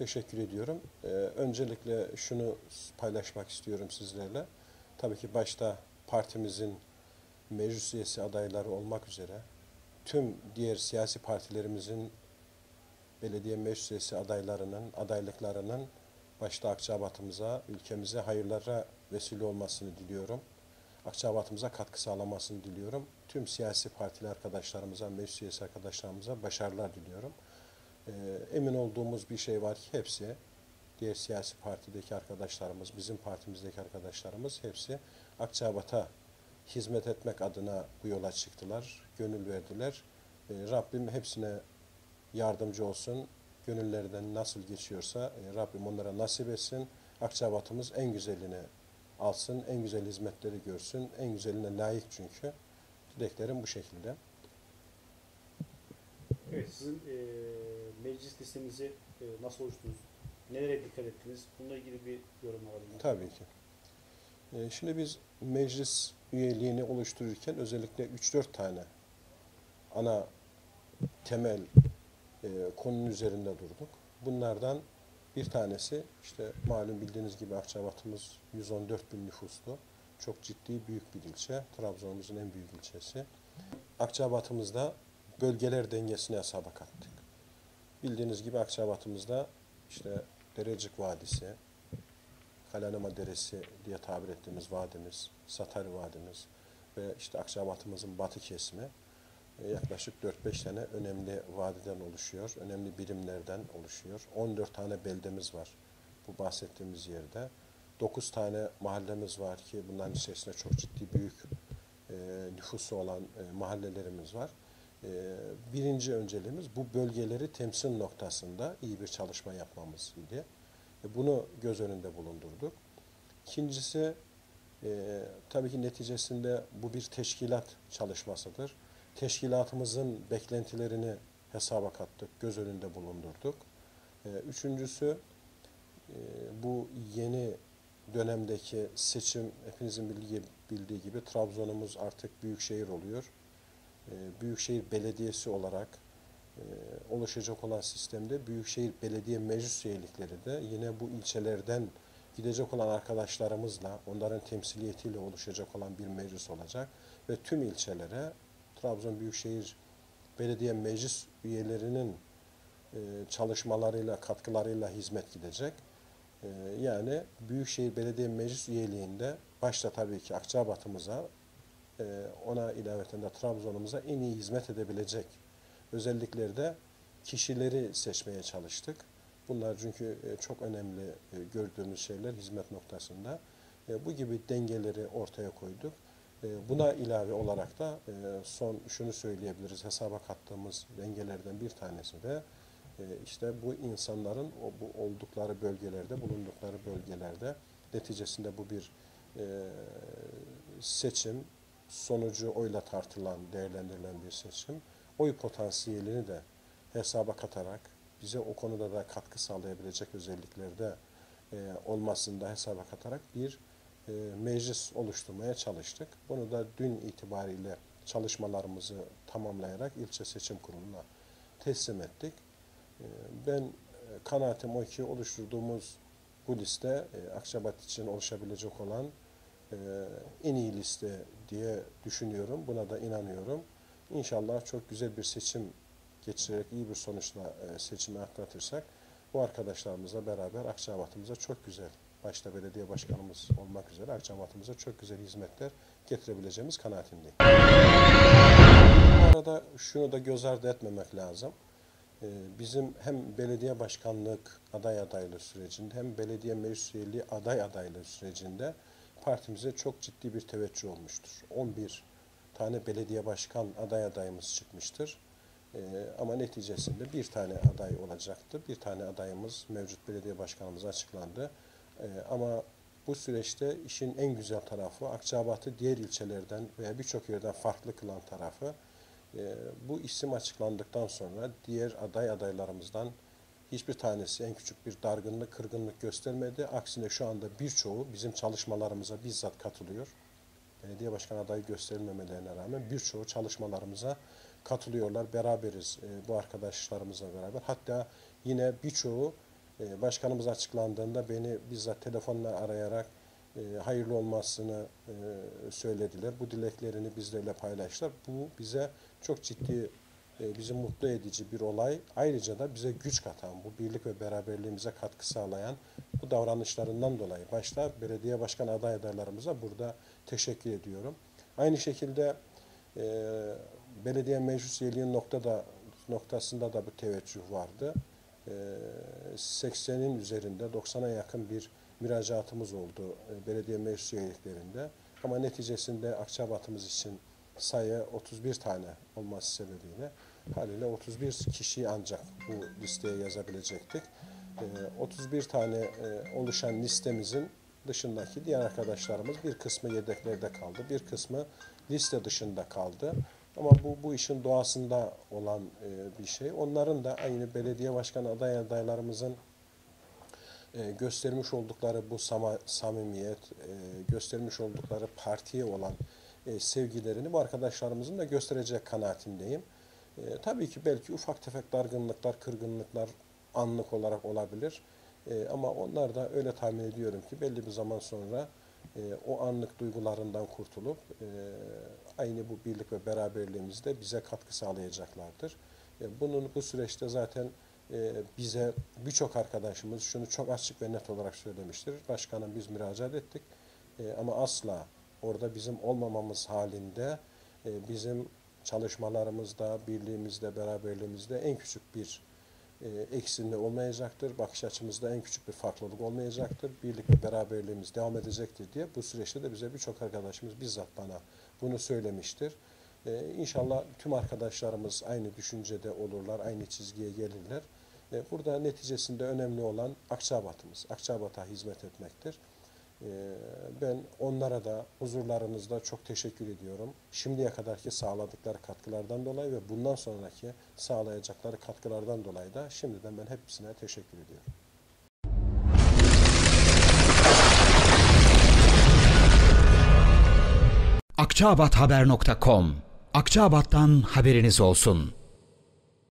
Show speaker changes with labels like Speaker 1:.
Speaker 1: Teşekkür ediyorum. Ee, öncelikle şunu paylaşmak istiyorum sizlerle. Tabii ki başta partimizin meclis üyesi adayları olmak üzere tüm diğer siyasi partilerimizin belediye meclis üyesi adaylarının, adaylıklarının başta Akçabat'ımıza, ülkemize hayırlara vesile olmasını diliyorum. Akçabat'ımıza katkı sağlamasını diliyorum. Tüm siyasi partili arkadaşlarımıza, meclis üyesi arkadaşlarımıza başarılar diliyorum. Ee, emin olduğumuz bir şey var ki hepsi, diğer siyasi partideki arkadaşlarımız, bizim partimizdeki arkadaşlarımız hepsi Akçabat'a hizmet etmek adına bu yola çıktılar, gönül verdiler. Ee, Rabbim hepsine yardımcı olsun. Gönüllerinden nasıl geçiyorsa e, Rabbim onlara nasip etsin. Akçabat'ımız en güzelini alsın, en güzel hizmetleri görsün, en güzeline layık çünkü. Dileklerim bu şekilde.
Speaker 2: Evet, sizin e, meclis listenizi e, nasıl oluşturdunuz? Nelere dikkat ettiniz? Bununla ilgili bir yorum miyim?
Speaker 1: Tabii ki. Ee, Şimdi biz meclis üyeliğini oluştururken özellikle 3-4 tane ana temel e, konunun üzerinde durduk. Bunlardan bir tanesi işte malum bildiğiniz gibi Akçabat'ımız 114 bin nüfuslu. Çok ciddi büyük bir ilçe. Trabzon'umuzun en büyük ilçesi. Akçabat'ımızda bölgeler dengesini hesaba kattık. Bildiğiniz gibi Akçabat'ımızda işte Derecik Vadisi, Kalanama Deresi diye tabir ettiğimiz vadimiz, Satarı Vadimiz ve işte Akçabat'ımızın batı kesimi e, yaklaşık 4-5 tane önemli vadiden oluşuyor, önemli birimlerden oluşuyor. 14 tane beldemiz var bu bahsettiğimiz yerde. 9 tane mahallemiz var ki bunların içerisinde çok ciddi büyük e, nüfusu olan e, mahallelerimiz var. E, birinci önceliğimiz bu bölgeleri temsil noktasında iyi bir çalışma yapmamız idi. Bunu göz önünde bulundurduk. İkincisi e, tabii ki neticesinde bu bir teşkilat çalışmasıdır. Teşkilatımızın beklentilerini hesaba kattık, göz önünde bulundurduk. E, üçüncüsü e, bu yeni dönemdeki seçim hepinizin bildiği gibi Trabzon'umuz artık büyükşehir oluyor. E, Büyükşehir Belediyesi olarak e, oluşacak olan sistemde Büyükşehir Belediye Meclis üyelikleri de yine bu ilçelerden gidecek olan arkadaşlarımızla, onların temsiliyetiyle oluşacak olan bir meclis olacak ve tüm ilçelere Trabzon Büyükşehir Belediye Meclis üyelerinin e, çalışmalarıyla, katkılarıyla hizmet gidecek. E, Yani Büyükşehir Belediye Meclis üyeliğinde başta tabii ki Akçabat'ımıza, ona ilaveten de Trabzon'umuza en iyi hizmet edebilecek özelliklerde kişileri seçmeye çalıştık. Bunlar çünkü e, çok önemli e, gördüğümüz şeyler hizmet noktasında. E, Bu gibi dengeleri ortaya koyduk. E, Buna ilave olarak da e, son şunu söyleyebiliriz. Hesaba kattığımız dengelerden bir tanesi de e, işte bu insanların o bu oldukları bölgelerde, bulundukları bölgelerde neticesinde bu bir e, seçim sonucu oyla tartılan, değerlendirilen bir seçim. Oy potansiyelini de hesaba katarak bize o konuda da katkı sağlayabilecek özelliklerde e, olmasını da hesaba katarak bir e, meclis oluşturmaya çalıştık. Bunu da dün itibariyle çalışmalarımızı tamamlayarak ilçe seçim kuruluna teslim ettik. E, ben e, kanaatim o ki oluşturduğumuz bu liste e, Akçabat için oluşabilecek olan e, en iyi liste diye düşünüyorum. Buna da inanıyorum. İnşallah çok güzel bir seçim geçirerek iyi bir sonuçla e, seçimi atlatırsak bu arkadaşlarımızla beraber Akçabat'ımıza çok güzel, başta belediye başkanımız olmak üzere Akçabat'ımıza çok güzel hizmetler getirebileceğimiz kanaatindeyim. Bu arada şunu da göz ardı etmemek lazım. Ee, Bizim hem belediye başkanlık aday adaylığı sürecinde hem belediye meclis üyeliği aday adaylığı sürecinde partimize çok ciddi bir teveccüh olmuştur. 11 tane belediye başkan aday adayımız çıkmıştır. Ee, ama neticesinde bir tane aday olacaktı. Bir tane adayımız mevcut belediye başkanımız açıklandı. Ee, ama bu süreçte işin en güzel tarafı Akçabat'ı diğer ilçelerden veya birçok yerden farklı kılan tarafı e, bu isim açıklandıktan sonra diğer aday adaylarımızdan hiçbir tanesi en küçük bir dargınlık, kırgınlık göstermedi. Aksine şu anda birçoğu bizim çalışmalarımıza bizzat katılıyor. Belediye başkan adayı gösterilmemelerine rağmen birçoğu çalışmalarımıza katılıyorlar. Beraberiz e, bu arkadaşlarımızla beraber. Hatta yine birçoğu E, başkanımız açıklandığında beni bizzat telefonla arayarak e, hayırlı olmasını söylediler. Bu dileklerini bizlerle paylaştılar. Bu bize çok ciddi, bizi mutlu edici bir olay. Ayrıca da bize güç katan, bu birlik ve beraberliğimize katkı sağlayan bu davranışlarından dolayı başta belediye başkan aday adaylarımıza burada teşekkür ediyorum. Aynı şekilde e, belediye meclis üyeliğinin noktada noktasında da bu teveccüh vardı. E, 80'in üzerinde 90'a yakın bir müracaatımız oldu e, belediye meclis üyeliklerinde. Ama neticesinde Akçabat'ımız için sayı 31 tane olması sebebiyle haliyle 31 kişiyi ancak bu listeye yazabilecektik. E, 31 tane e, oluşan listemizin dışındaki diğer arkadaşlarımız bir kısmı yedeklerde kaldı, bir kısmı liste dışında kaldı. Ama bu bu işin doğasında olan e, bir şey. Onların da aynı belediye başkanı aday adaylarımızın e, göstermiş oldukları bu samimiyet, göstermiş oldukları partiye olan e, sevgilerini bu arkadaşlarımızın da gösterecek kanaatindeyim. E, tabii ki belki ufak tefek dargınlıklar, kırgınlıklar anlık olarak olabilir. E, ama onlar da öyle tahmin ediyorum ki belli bir zaman sonra e, o anlık duygularından kurtulup e, aynı bu birlik ve beraberliğimizde bize katkı sağlayacaklardır. E, bunun bu süreçte zaten e, bize birçok arkadaşımız şunu çok açık ve net olarak söylemiştir. Başkanım biz müracaat ettik E, ama asla orada bizim olmamamız halinde e, bizim çalışmalarımızda, birliğimizde, beraberliğimizde en küçük bir e, eksilme olmayacaktır. Bakış açımızda en küçük bir farklılık olmayacaktır. Birlik ve beraberliğimiz devam edecektir diye bu süreçte de bize birçok arkadaşımız bizzat bana bunu söylemiştir. E, inşallah tüm arkadaşlarımız aynı düşüncede olurlar, aynı çizgiye gelirler. E, burada neticesinde önemli olan Akçabat'ımız. Akçabat'a hizmet etmektir. E, ben onlara da huzurlarınızda çok teşekkür ediyorum. Şimdiye kadarki sağladıkları katkılardan dolayı ve bundan sonraki sağlayacakları katkılardan dolayı da şimdiden ben hepsine teşekkür ediyorum.
Speaker 3: Akçaabathaber.com Akçaabat'tan haberiniz olsun.